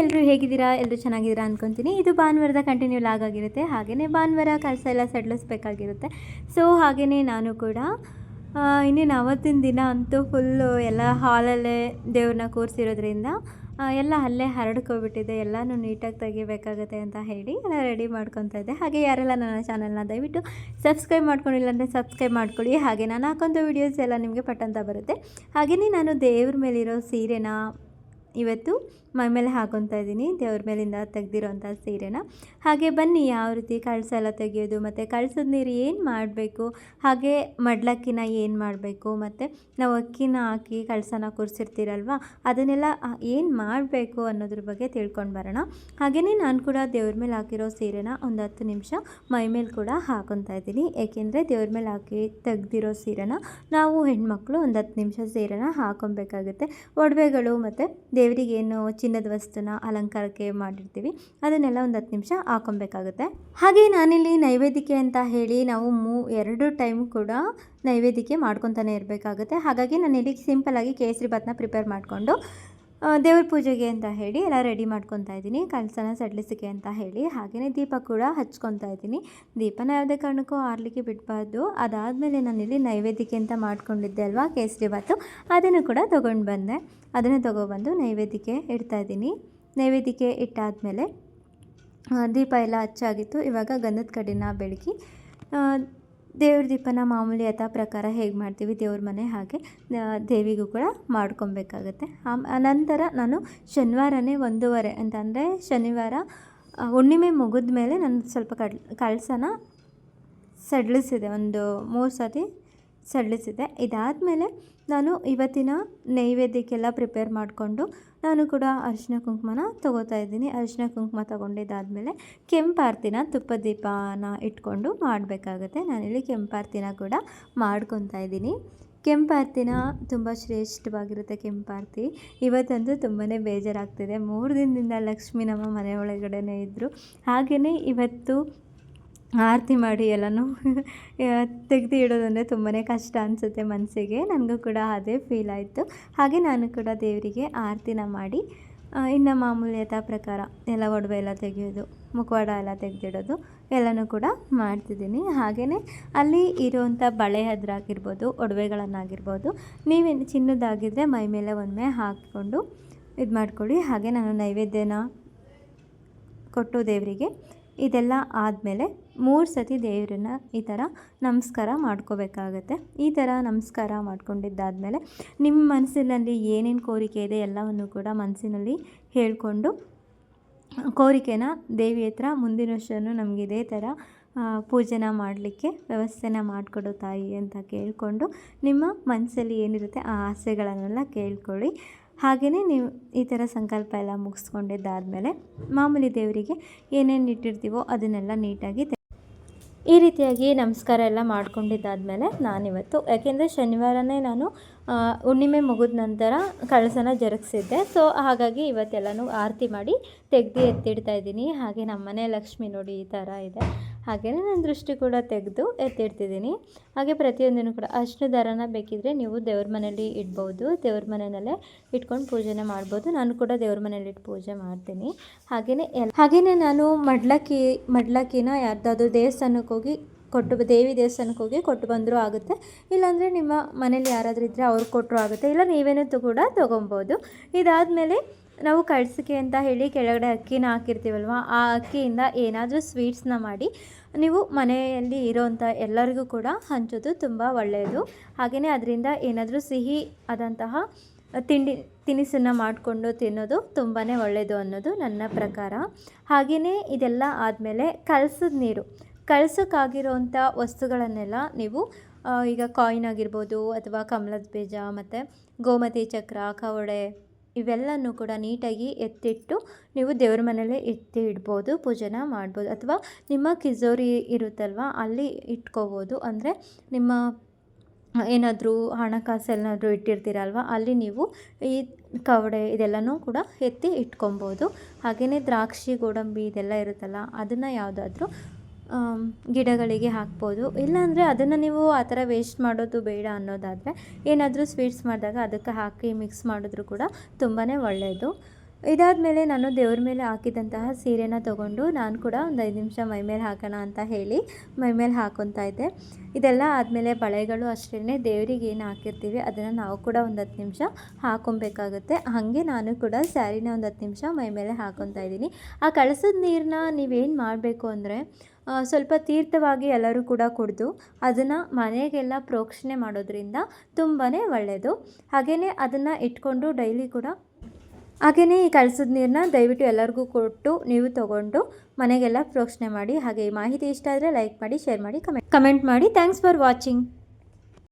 ಎಲ್ಲರೂ ಹೇಗಿದ್ದೀರಾ? ಎಲ್ಲರೂ ಚೆನ್ನಾಗಿದ್ದೀರಾ ಅಂದ್ಕೊತೀನಿ ಇದು ಭಾನುವಾರದ ಕಂಟಿನ್ಯೂ ಲಾಗ್ ಆಗಿರುತ್ತೆ. ಹಾಗೆಯೇ ಭಾನುವಾರ ಕೆಲಸ ಎಲ್ಲ ಸಡಿಲಿಸ್ಬೇಕಾಗಿರುತ್ತೆ ಸೊ ಹಾಗೆಯೇ ನಾನು ಕೂಡ ಇನ್ನೇನು ಅವತ್ತಿನ ದಿನ ಅಂತೂ ಫುಲ್ಲು ಎಲ್ಲ ಹಾಲಲ್ಲೇ ದೇವ್ರನ್ನ ಕೂರಿಸಿರೋದ್ರಿಂದ ಎಲ್ಲ ಅಲ್ಲೇ ಹರಡ್ಕೊಬಿಟ್ಟಿದೆ. ಎಲ್ಲನೂ ನೀಟಾಗಿ ತೆಗಿಬೇಕಾಗುತ್ತೆ ಅಂತ ಹೇಳಿ ಎಲ್ಲ ರೆಡಿ ಮಾಡ್ಕೊತಾ ಇದ್ದೆ. ಹಾಗೆ ಯಾರೆಲ್ಲ ನನ್ನ ಚಾನಲ್ನ ದಯವಿಟ್ಟು ಸಬ್ಸ್ಕ್ರೈಬ್ ಮಾಡ್ಕೊಂಡಿಲ್ಲ ಅಂದರೆ ಸಬ್ಸ್ಕ್ರೈಬ್ ಮಾಡ್ಕೊಳ್ಳಿ. ಹಾಗೆ ನಾನು ಹಾಕೋಂಥ ವೀಡಿಯೋಸ್ ಎಲ್ಲ ನಿಮಗೆ ಪಟ್ಟಂತ ಬರುತ್ತೆ. ಹಾಗೆಯೇ ನಾನು ದೇವ್ರ ಮೇಲಿರೋ ಸೀರೆನ ಇವತ್ತು ಮೈ ಮೇಲೆ ಹಾಕೊತಾ ಇದ್ದೀನಿ. ದೇವ್ರ ಮೇಲಿಂದ ತೆಗ್ದಿರೋಂಥ ಸೀರೆನ. ಹಾಗೆ ಬನ್ನಿ, ಯಾವ ರೀತಿ ಕಳಸ ಎಲ್ಲ ತೆಗೆಯೋದು, ಮತ್ತು ಕಳ್ಸದ ನೀರು ಏನು ಮಾಡಬೇಕು, ಹಾಗೆ ಮಡ್ಲಕ್ಕಿನ ಏನು ಮಾಡಬೇಕು, ಮತ್ತು ನಾವು ಅಕ್ಕಿನ ಹಾಕಿ ಕಳಸನ ಕೂರಿಸಿರ್ತೀರಲ್ವ, ಅದನ್ನೆಲ್ಲ ಏನು ಮಾಡಬೇಕು ಅನ್ನೋದ್ರ ಬಗ್ಗೆ ತಿಳ್ಕೊಂಡು ಬರೋಣ. ಹಾಗೆಯೇ ನಾನು ಕೂಡ ದೇವ್ರ ಮೇಲೆ ಹಾಕಿರೋ ಸೀರೆನ ಒಂದು ಹತ್ತು ನಿಮಿಷ ಮೈ ಮೇಲೆ ಕೂಡ ಹಾಕೊತಾ ಇದ್ದೀನಿ. ಏಕೆಂದರೆ ದೇವ್ರ ಮೇಲೆ ಹಾಕಿ ತೆಗ್ದಿರೋ ಸೀರೆನ ನಾವು ಹೆಣ್ಮಕ್ಳು ಒಂದು ಹತ್ತು ನಿಮಿಷ ಸೀರೆನ ಹಾಕೊಬೇಕಾಗುತ್ತೆ. ಒಡವೆಗಳು ಮತ್ತು ದೇವರಿಗೆ ಏನು ಚಿನ್ನದ ವಸ್ತುನ ಅಲಂಕಾರಕ್ಕೆ ಮಾಡಿರ್ತೀವಿ. ಅದನ್ನೆಲ್ಲ ಒಂದು ಹತ್ತು ನಿಮಿಷ ಹಾಕೊಬೇಕಾಗುತ್ತೆ. ಹಾಗೆ ನಾನಿಲ್ಲಿ ನೈವೇದ್ಯಕ್ಕೆ ಅಂತ ಹೇಳಿ ನಾವು ಮೂ, ಎರಡು ಟೈಮ್ ಕೂಡ ನೈವೇದ್ಯಕ್ಕೆ ಮಾಡ್ಕೊತಾನೆ ಇರಬೇಕಾಗುತ್ತೆ. ಹಾಗಾಗಿ ನಾನಿಲ್ಲಿ ಸಿಂಪಲ್ಲಾಗಿ ಕೇಸರಿ ಭಾತ್ನ ಪ್ರಿಪೇರ್ ಮಾಡಿಕೊಂಡು ದೇವ್ರ ಪೂಜೆಗೆ ಅಂತ ಹೇಳಿ ಎಲ್ಲ ರೆಡಿ ಮಾಡ್ಕೊತಾ ಇದ್ದೀನಿ. ಕಳಸನ ಸಡ್ಲಿಸಿಕೆ ಅಂತ ಹೇಳಿ ಹಾಗೆಯೇ ದೀಪ ಕೂಡ ಹಚ್ಕೊತಾ ಇದ್ದೀನಿ. ದೀಪನ ಯಾವುದೇ ಕಾರಣಕ್ಕೂ ಆರ್ಲಿಕ್ಕೆ ಬಿಡಬಾರ್ದು. ಅದಾದಮೇಲೆ ನಾನಿಲ್ಲಿ ನೈವೇದ್ಯಕ್ಕೆ ಅಂತ ಮಾಡ್ಕೊಂಡಿದ್ದೆ ಅಲ್ವಾ ಕೇಸರಿ ಭಾತು ಅದನ್ನು ಕೂಡ ತೊಗೊಂಡು ಬಂದೆ. ಅದನ್ನು ತೊಗೊಬಂದು ನೈವೇದ್ಯಕ್ಕೆ ಇಡ್ತಾ ಇದ್ದೀನಿ. ನೈವೇದ್ಯಕ್ಕೆ ಇಟ್ಟಾದಮೇಲೆ ದೀಪ ಎಲ್ಲ ಹಚ್ಚಾಗಿತ್ತು. ಇವಾಗ ಗಂಧದ ಕಡಿನ ಬೆಳಗಿ ಆ, ದೇವ್ರ ದೀಪನ ಮಾಮೂಲಿ ಯಥಾ ಪ್ರಕಾರ ಹೇಗೆ ಮಾಡ್ತೀವಿ ದೇವ್ರ ಮನೆ ಹಾಗೆ ದೇವಿಗೂ ಕೂಡ ಮಾಡ್ಕೊಬೇಕಾಗತ್ತೆ. ನಂತರ ನಾನು ಶನಿವಾರನೇ ಒಂದೂವರೆ ಅಂತಂದರೆ ಶನಿವಾರ ಹುಣ್ಣಿಮೆ ಮುಗಿದ ಮೇಲೆ ನಾನು ಸ್ವಲ್ಪ ಕಡ್ ಕಳಸನ ಸಡಿಲಿಸಿದೆ. ಒಂದು ಮೂರು ಸತಿ ಸಡಿಲಿಸಿದೆ ಇದಾದಮೇಲೆ ನಾನು ಇವತ್ತಿನ ನೈವೇದ್ಯಕ್ಕೆಲ್ಲ ಪ್ರಿಪೇರ್ ಮಾಡಿಕೊಂಡು ನಾನು ಕೂಡ ಅರಿಶಿನ ಕುಂಕುಮನ ತೊಗೋತಾ ಇದ್ದೀನಿ. ಅರಿಶಿನ ಕುಂಕುಮ ತೊಗೊಂಡಿದ್ದಾದಮೇಲೆ ಕೆಂಪಾರ್ತಿನ ತುಪ್ಪ ದೀಪನ ಇಟ್ಕೊಂಡು ಮಾಡಬೇಕಾಗತ್ತೆ. ನಾನಿಲ್ಲಿ ಕೆಂಪಾರ್ತಿನ ಕೂಡ ಮಾಡ್ಕೊತಾ ಇದ್ದೀನಿ. ಕೆಂಪಾರ್ತಿನ ತುಂಬ ಶ್ರೇಷ್ಠವಾಗಿರುತ್ತೆ ಕೆಂಪಾರ್ತಿ. ಇವತ್ತಂತೂ ತುಂಬಾ ಬೇಜಾರಾಗ್ತಿದೆ. ಮೂರು ದಿನದಿಂದ ಲಕ್ಷ್ಮೀ ನಮ್ಮ ಮನೆ ಇದ್ದರು ಹಾಗೆಯೇ ಇವತ್ತು ಆರತಿ ಮಾಡಿ ಎಲ್ಲನೂ ತೆಗೆದು ಇಡೋದಂದರೆ ತುಂಬಾ ಕಷ್ಟ ಅನಿಸುತ್ತೆ ಮನಸ್ಸಿಗೆ. ನನಗೂ ಕೂಡ ಅದೇ ಫೀಲ್ ಆಯಿತು. ಹಾಗೆ ನಾನು ಕೂಡ ದೇವರಿಗೆ ಆರತಿನ ಮಾಡಿ ಇನ್ನು ಮಾಮೂಲಿ ಪ್ರಕಾರ ಎಲ್ಲ ಒಡವೆ ಎಲ್ಲ ತೆಗೆಯೋದು, ಮುಖವಾಡ ಎಲ್ಲ ತೆಗೆದಿಡೋದು ಎಲ್ಲನೂ ಕೂಡ ಮಾಡ್ತಿದ್ದೀನಿ. ಹಾಗೆಯೇ ಅಲ್ಲಿ ಇರುವಂಥ ಬಳೆ ಹದ್ರಾಗಿರ್ಬೋದು ಒಡವೆಗಳನ್ನಾಗಿರ್ಬೋದು, ನೀವೇನು ಚಿನ್ನದಾಗಿದ್ದರೆ ಮೈ ಮೇಲೆ ಒಮ್ಮೆ ಹಾಕಿಕೊಂಡು ಇದು ಮಾಡ್ಕೊಳ್ಳಿ ಹಾಗೆ ನಾನು ನೈವೇದ್ಯನ ಕೊಟ್ಟು ದೇವರಿಗೆ ಇದೆಲ್ಲ ಆದಮೇಲೆ ಮೂರು ಸತಿ ದೇವರನ್ನ ಈ ಥರ ನಮಸ್ಕಾರ ಮಾಡ್ಕೋಬೇಕಾಗತ್ತೆ. ಈ ಥರ ನಮಸ್ಕಾರ ಮಾಡ್ಕೊಂಡಿದ್ದಾದಮೇಲೆ ನಿಮ್ಮ ಮನಸ್ಸಿನಲ್ಲಿ ಏನೇನು ಕೋರಿಕೆ ಇದೆ ಎಲ್ಲವನ್ನು ಕೂಡ ಮನಸ್ಸಿನಲ್ಲಿ ಹೇಳಿಕೊಂಡು ಕೋರಿಕೆನ ದೇವಿ ಹತ್ರ ಮುಂದಿನ ವರ್ಷವೂ ನಮಗೆ ಇದೇ ಥರ ಪೂಜೆನ ಮಾಡಲಿಕ್ಕೆ, ವ್ಯವಸ್ಥೆನ ಮಾಡಿಕೊಡು ತಾಯಿ ಅಂತ ಕೇಳಿಕೊಂಡು ನಿಮ್ಮ ಮನಸ್ಸಲ್ಲಿ ಏನಿರುತ್ತೆ ಆ ಆಸೆಗಳನ್ನೆಲ್ಲ ಕೇಳ್ಕೊಳ್ಳಿ. ಹಾಗೆಯೇ ನೀವು ಈ ಥರ ಸಂಕಲ್ಪ ಎಲ್ಲ ಮುಗಿಸ್ಕೊಂಡಿದ್ದಾದಮೇಲೆ ಮಾಮೂಲಿ ದೇವರಿಗೆ ಏನೇನು ಇಟ್ಟಿರ್ತೀವೋ ಅದನ್ನೆಲ್ಲ ನೀಟಾಗಿ ಈ ರೀತಿಯಾಗಿ ನಮಸ್ಕಾರ ಎಲ್ಲ ಮಾಡ್ಕೊಂಡಿದ್ದಾದಮೇಲೆ ನಾನಿವತ್ತು. ಯಾಕೆಂದರೆ ಶನಿವಾರನೇ ನಾನು ಹುಣ್ಣಿಮೆ ಮುಗಿದ ನಂತರ ಕಳಸನ ಜರುಗಿಸಿದ್ದೆ. ಸೊ ಹಾಗಾಗಿ ಇವತ್ತೆಲ್ಲನೂ ಆರತಿ ಮಾಡಿ ತೆಗೆದು ಎತ್ತಿಡ್ತಾ ಇದ್ದೀನಿ. ಹಾಗೆ ನಮ್ಮ ಮನೆ ಲಕ್ಷ್ಮಿ ನೋಡಿ ಈ ಥರ ಇದೆ. ಹಾಗೆಯೇ ನನ್ನ ದೃಷ್ಟಿ ಕೂಡ ತೆಗೆದು ಎತ್ತಿಡ್ತಿದ್ದೀನಿ. ಹಾಗೆ ಪ್ರತಿಯೊಂದನ್ನು ಕೂಡ ಅಷ್ಟು ದರನ ಬೇಕಿದ್ದರೆ ನೀವು ದೇವ್ರ ಮನೇಲಿ ಇಡ್ಬೋದು. ದೇವ್ರ ಮನೆಯಲ್ಲೇ ಇಟ್ಕೊಂಡು ಪೂಜೆನ ಮಾಡ್ಬೋದು. ನಾನು ಕೂಡ ದೇವ್ರ ಮನೇಲಿ ಇಟ್ಟು ಪೂಜೆ ಮಾಡ್ತೀನಿ. ಹಾಗೆಯೇ ಎಲ್ ಹಾಗೆಯೇ ನಾನು ಮಡ್ಲಕ್ಕಿ, ಮಡ್ಲಕ್ಕಿನ ಯಾರ್ದಾದ್ರೂ ದೇವಸ್ಥಾನಕ್ಕೆ ಹೋಗಿ ಕೊಟ್ಟು ದೇವಿ ದೇವಸ್ಥಾನಕ್ಕೆ ಹೋಗಿ ಕೊಟ್ಟು ಬಂದರೂ ಆಗುತ್ತೆ. ಇಲ್ಲಾಂದರೆ ನಿಮ್ಮ ಮನೇಲಿ ಯಾರಾದರೂ ಇದ್ದರೆ ಅವ್ರು ಕೊಟ್ಟರು ಆಗುತ್ತೆ. ಇಲ್ಲ ನೀವೇನೂ ಕೂಡ ತೊಗೊಬೋದು. ಇದಾದಮೇಲೆ ನಾವು ಕಳ್ಸಕ್ಕೆ ಅಂತ ಹೇಳಿ ಕೆಳಗಡೆ ಅಕ್ಕಿನ ಹಾಕಿರ್ತೀವಲ್ವ, ಆ ಅಕ್ಕಿಯಿಂದ ಏನಾದರೂ ಸ್ವೀಟ್ಸ್ನ ಮಾಡಿ ನೀವು ಮನೆಯಲ್ಲಿ ಇರೋವಂಥ ಎಲ್ಲರಿಗೂ ಕೂಡ ಹಂಚೋದು ತುಂಬ ಒಳ್ಳೆಯದು. ಹಾಗೆಯೇ ಅದರಿಂದ ಏನಾದರೂ ಸಿಹಿ ಆದಂತಹ ತಿಂಡಿ, ತಿನಿಸನ್ನು ಮಾಡಿಕೊಂಡು ತಿನ್ನೋದು ತುಂಬಾ ಒಳ್ಳೆಯದು ಅನ್ನೋದು ನನ್ನ ಪ್ರಕಾರ. ಹಾಗೆಯೇ ಇದೆಲ್ಲ ಆದಮೇಲೆ ಕಲಸದ ನೀರು. ಕಳ್ಸೋಕ್ಕಾಗಿರೋವಂಥ ವಸ್ತುಗಳನ್ನೆಲ್ಲ ನೀವು ಈಗ ಕಾಯಿನ್ ಆಗಿರ್ಬೋದು ಅಥವಾ ಕಮಲದ ಬೀಜ, ಮತ್ತು ಗೋಮತಿ ಚಕ್ರ, ಕವಡೆ ಇವೆಲ್ಲನೂ ಕೂಡ ನೀಟಾಗಿ ಎತ್ತಿಟ್ಟು ನೀವು ದೇವ್ರ ಮನೇಲೇ ಎತ್ತಿ ಇಡ್ಬೋದು, ಪೂಜೆನ ಮಾಡ್ಬೋದು. ಅಥವಾ ನಿಮ್ಮ ಕಿಜೋರಿ ಇರುತ್ತಲ್ವ, ಅಲ್ಲಿ ಇಟ್ಕೋಬೋದು. ಅಂದರೆ ನಿಮ್ಮ ಏನಾದರೂ ಹಣಕಾಸು ಏನಾದರೂ ಇಟ್ಟಿರ್ತೀರಲ್ವ, ಅಲ್ಲಿ ನೀವು ಈ ಕವಡೆ ಇದೆಲ್ಲನೂ ಕೂಡ ಎತ್ತಿ ಇಟ್ಕೊಬೋದು. ಹಾಗೆಯೇ ದ್ರಾಕ್ಷಿ, ಗೋಡಂಬಿ ಇದೆಲ್ಲ ಇರುತ್ತಲ್ಲ, ಅದನ್ನು ಯಾವುದಾದ್ರೂ ಗಿಡಗಳಿಗೆ ಹಾಕ್ಬೋದು. ಇಲ್ಲಾಂದರೆ ಅದನ್ನು ನೀವು ಆ ಥರ ವೇಸ್ಟ್ ಮಾಡೋದು ಬೇಡ ಅನ್ನೋದಾದರೆ ಏನಾದರೂ ಸ್ವೀಟ್ಸ್ ಮಾಡಿದಾಗ ಅದಕ್ಕೆ ಹಾಕಿ ಮಿಕ್ಸ್ ಮಾಡಿದ್ರು ಕೂಡ ತುಂಬಾ ಒಳ್ಳೆಯದು ಇದಾದಮೇಲೆ ನಾನು ದೇವ್ರ ಮೇಲೆ ಹಾಕಿದಂತಹ ಸೀರೆನ ತಗೊಂಡು ನಾನು ಕೂಡ ಒಂದು ಐದು ನಿಮಿಷ ಮೈ ಮೇಲೆ ಹಾಕೋಣ ಅಂತ ಹೇಳಿ ಮೈ ಮೇಲೆ ಹಾಕೊತಾ ಇದ್ದೆ. ಇದೆಲ್ಲ ಆದಮೇಲೆ ಬಳೆಗಳು ಅಷ್ಟೇ ದೇವರಿಗೆ ಏನು ಹಾಕಿರ್ತೀವಿ ಅದನ್ನು ನಾವು ಕೂಡ ಒಂದು ಹತ್ತು ನಿಮಿಷ ಹಾಕೊಬೇಕಾಗುತ್ತೆ. ಹಾಗೆ ನಾನು ಕೂಡ ಸ್ಯಾರಿನ ಒಂದು ಹತ್ತು ನಿಮಿಷ ಮೈ ಮೇಲೆ ಹಾಕೊತಾ ಇದ್ದೀನಿ. ಆ ಕಳಸದ ನೀರನ್ನ ನೀವೇನು ಮಾಡಬೇಕು ಅಂದರೆ ಸ್ವಲ್ಪ ತೀರ್ಥವಾಗಿ ಎಲ್ಲರೂ ಕೂಡ ಕುಡಿದು ಅದನ್ನು ಮನೆಗೆಲ್ಲ ಪ್ರೋಕ್ಷಣೆ ಮಾಡೋದ್ರಿಂದ ತುಂಬಾ ಒಳ್ಳೆಯದು ಹಾಗೆಯೇ ಅದನ್ನು ಇಟ್ಕೊಂಡು ಡೈಲಿ ಕೂಡ ಹಾಗೆಯೇ ಈ ಕಲಸದ ನೀರನ್ನ ದಯವಿಟ್ಟು ಎಲ್ಲರಿಗೂ ಕೊಟ್ಟು ನೀವು ತೊಗೊಂಡು ಮನೆಗೆಲ್ಲ ಪ್ರೋಕ್ಷಣೆ ಮಾಡಿ ಹಾಗೆ ಈ ಮಾಹಿತಿ ಇಷ್ಟ ಆದರೆ ಲೈಕ್ ಮಾಡಿ ಶೇರ್ ಮಾಡಿ ಕಮೆಂಟ್ ಕಮೆಂಟ್ ಮಾಡಿ. Thanks for watching